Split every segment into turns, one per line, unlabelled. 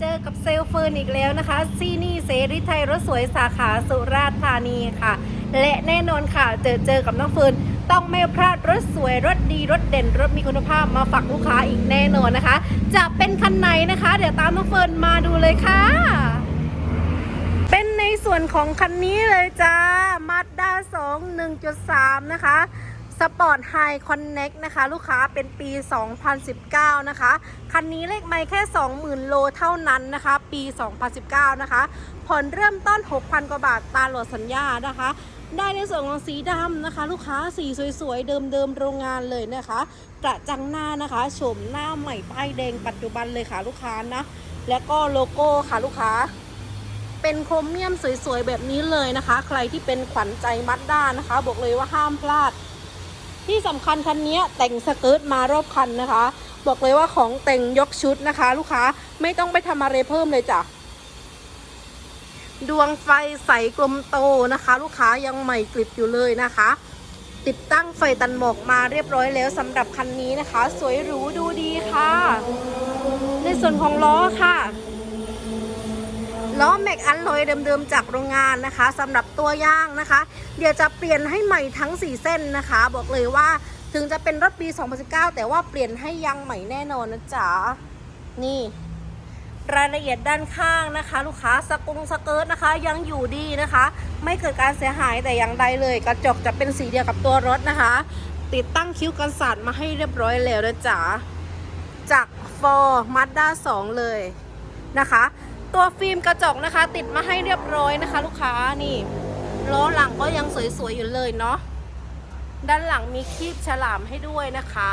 เจอกับเซลเฟิร์นอีกแล้วนะคะซีนี่เสรีไทยรถสวยสาขาสุราษฎร์ธานีค่ะ และแน่นอนค่ะ เจอเจอกับน้องเฟิร์นต้องไม่พลาดรถสวยรถดีรถเด่นรถมีคุณภาพมาฝากลูกค้าอีกแน่นอนนะคะ จะเป็นคันไหนนะคะ เดี๋ยวตามน้องเฟิร์นมาดูเลยค่ะ เป็นในส่วนของคันนี้เลยจ้า Mazda 2 1.3 นะคะ สปอร์ตไฮคอนเน็กนะคะ ลูกค้าเป็นปี 2019 นะคะ คันนี้เลขไม่แค่ 20,000 โลเท่านั้นนะคะ ปี 2019 นะคะ ผ่อนเริ่มต้น 6,000 กว่าบาทตามโหลดสัญญานะคะ ได้ในส่วนของสีดำนะคะ ลูกค้าสีสวยๆ เดิมๆ โรงงานเลยนะคะกระจังหน้านะคะโฉมหน้าใหม่ป้ายแดงปัจจุบันเลยค่ะลูกค้านะ แล้วก็โลโก้ค่ะลูกค้าเป็นโครเมียมสวยๆ แบบนี้เลยนะคะ ใครที่เป็นขวัญใจมัดด้านะคะ บอกเลยว่าห้ามพลาด ที่สำคัญคันนี้แต่งสเกิร์ตมารอบคันนะคะ บอกเลยว่าของแต่งยกชุดนะคะ ลูกค้าไม่ต้องไปทำอะไรเพิ่มเลยจ้ะดวงไฟใสกลมโตนะคะ ลูกค้ายังใหม่กริบอยู่เลยนะคะ ติดตั้งไฟตันหมอกมาเรียบร้อยแล้วสำหรับคันนี้นะคะ สวยหรูดูดีค่ะ ในส่วนของล้อค่ะ ล้อแม็กอันลอยเดิมๆจากโรงงานนะคะสำหรับตัวย่างนะคะ เดี๋ยวจะเปลี่ยนให้ใหม่ทั้ง 4 เส้นนะคะ บอกเลยว่าถึงจะเป็นรถปี 2019 แต่ว่าเปลี่ยนให้ยางใหม่แน่นอนนะจ๊ะนี่รายละเอียดด้านข้างนะคะ ลูกค้าสกุงสเกิร์ตนะคะ ยังอยู่ดีนะคะ ไม่เกิดการเสียหายแต่อย่างใดเลย กระจกจะเป็นสีเดียวกับตัวรถนะคะ ติดตั้งคิ้วกันสาดมาให้เรียบร้อยแล้วนะจ๊ะจาก for Mazda 2 เลยนะคะ ตัวฟิล์มกระจกนะคะ ติดมาให้เรียบร้อยนะคะ ลูกค้านี่ล้อหลังก็ยังสวยๆอยู่เลยเนาะด้านหลังมีคีบฉลามให้ด้วยนะคะ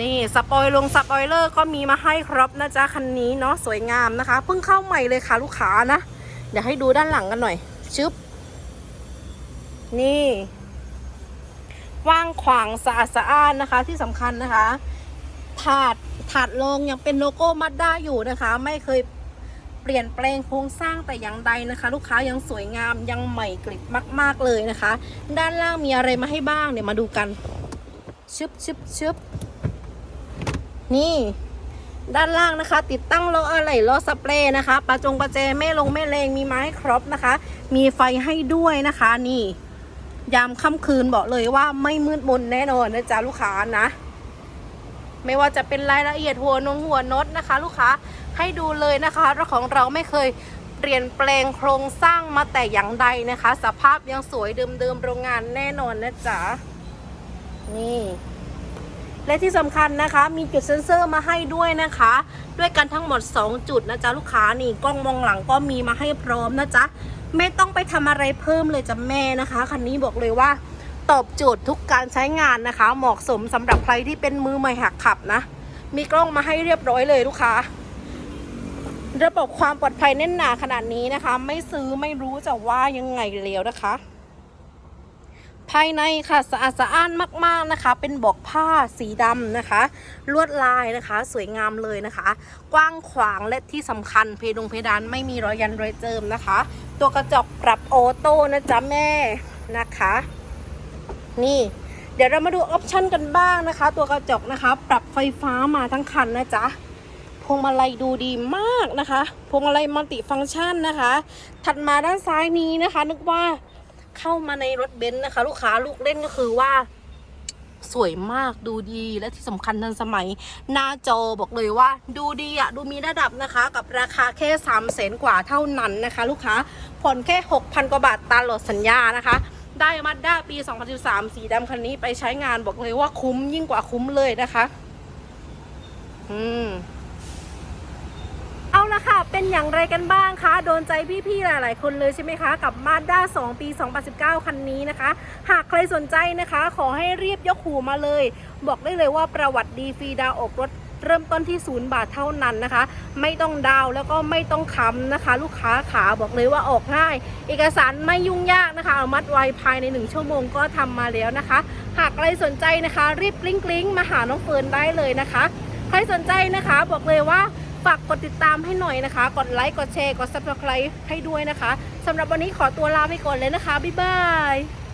นี่สปอยลงสปอยเลอร์ก็มีมาให้ครบนะจ๊ะคันนี้เนาะสวยงามนะคะเพิ่งเข้าใหม่เลยค่ะ ลูกค้านะเดี๋ยวให้ดูด้านหลังกันหน่อยชึบนี่ว่างขวางสะอาดสะอ้านนะคะที่สำคัญนะคะถาดถาดรองยังเป็นโลโก้มัดด้าอยู่นะคะ ไม่เคย ปลี่ยนแปลงโครงสร้างแต่อย่างใดนะคะ ลูกค้ายังสวยงามยังใหม่กริบมาก ๆเลยนะคะ ด้านล่างมีอะไรมาให้บ้างเดี๋ยวมาดูกันชึบชึบชึบนี่ ด้านล่างนะคะ ติดตั้งล้ออะไหล่ล้อสเปรย์นะคะปะจงประแจแม่ลงแม่เลงมีไม้ครบนะคะ มีไฟให้ด้วยนะคะนี่ ยามค่ำคืนบอกเลยว่าไม่มืดมนแน่นอนนะจ๊ะลูกค้านะ ไม่ว่าจะเป็นรายละเอียดหัวนงหัวนดนะคะ ลูกค้า ให้ดูเลยนะคะรถของเราไม่เคยเปลี่ยนแปลงโครงสร้างมาแต่อย่างใดนะคะ สภาพยังสวยเดิมๆโรงงานแน่นอนนะจ๊ะนี่และที่สำคัญนะคะ มีจุดเซ็นเซอร์มาให้ด้วยนะคะ ด้วยกันทั้งหมด 2 จุดนะจ๊ะลูกค้านี่กล้องมองหลังก็มีมาให้พร้อมนะจ๊ะไม่ต้องไปทำอะไรเพิ่มเลยจ้ะแม่นะคะคันนี้บอกเลยว่า ตอบโจทย์ทุกการใช้งานนะคะ เหมาะสมสำหรับใครที่เป็นมือใหม่หักขับนะ มีกล้องมาให้เรียบร้อยเลยลูกค้า ระบบความปลอดภัยแน่นหนาขนาดนี้นะคะ ไม่ซื้อไม่รู้จะว่ายังไงแล้วนะคะ ภายในค่ะสะอาดสะอ้านมาก ๆนะคะ เป็นบอกผ้าสีดำนะคะ ลวดลายนะคะ สวยงามเลยนะคะ กว้างขวางและที่สำคัญเพดงเพดานไม่มีรอยยันรอยเจิมนะคะ ตัวกระจกปรับโอโต้นะจ๊ะแม่นะคะ นี่เดี๋ยวเรามาดูออปชันกันบ้างนะคะ ตัวกระจกนะคะ ปรับไฟฟ้ามาทั้งคันนะจ๊ะ พวงมาลัยดูดีมากนะคะพวงมาลัยมัลติฟังก์ชันนะคะ ถัดมาด้านซ้ายนี้นะคะ นึกว่าเข้ามาในรถเบนซ์นะคะ ลูกค้าลูกเล่นก็คือว่าสวยมากดูดีและที่สำคัญทันสมัย หน้าจอบอกเลยว่า ดูดีอะดูมีระดับนะคะ กับราคาแค่3ามแสนกว่าเท่านั้นนะคะ ลูกค้าผ่อนแค่ 6,000 กว่าบาทตามหลดสัญญานะคะ ได้มาด้าปี 2013 สีดำคันนี้ไปใช้งานบอกเลยว่าคุ้มยิ่งกว่าคุ้มเลยนะคะ อืม ละค่ะ เป็นอย่างไรกันบ้างคะ โดนใจพี่ๆ หลาย ๆ คนเลยใช่ไหมคะ กับ Mazda 2 ปี 2019 คันนี้นะคะ หากใครสนใจนะคะ ขอให้รีบยกหูมาเลย บอกได้เลยว่าประวัติดีฟรีดาวออกรถเริ่มต้นที่ศูนย์บาทเท่านั้นนะคะ ไม่ต้องดาวแล้วก็ไม่ต้องค้ำนะคะ ลูกค้าขาบอกเลยว่าออกง่าย เอกสารไม่ยุ่งยากนะคะเอามัดไวภายใน 1 ชั่วโมงก็ทำมาแล้วนะคะ หากใครสนใจนะคะ รีบกลิ้งกลิ้งๆมาหาน้องเฟิร์นได้เลยนะคะ ใครสนใจนะคะบอกเลยว่า ฝากกดติดตามให้หน่อยนะคะ กดไลค์กดแชร์กด subscribe ให้ด้วยนะคะสำหรับวันนี้ขอตัวลาไปก่อนเลยนะคะ บ๊ายบาย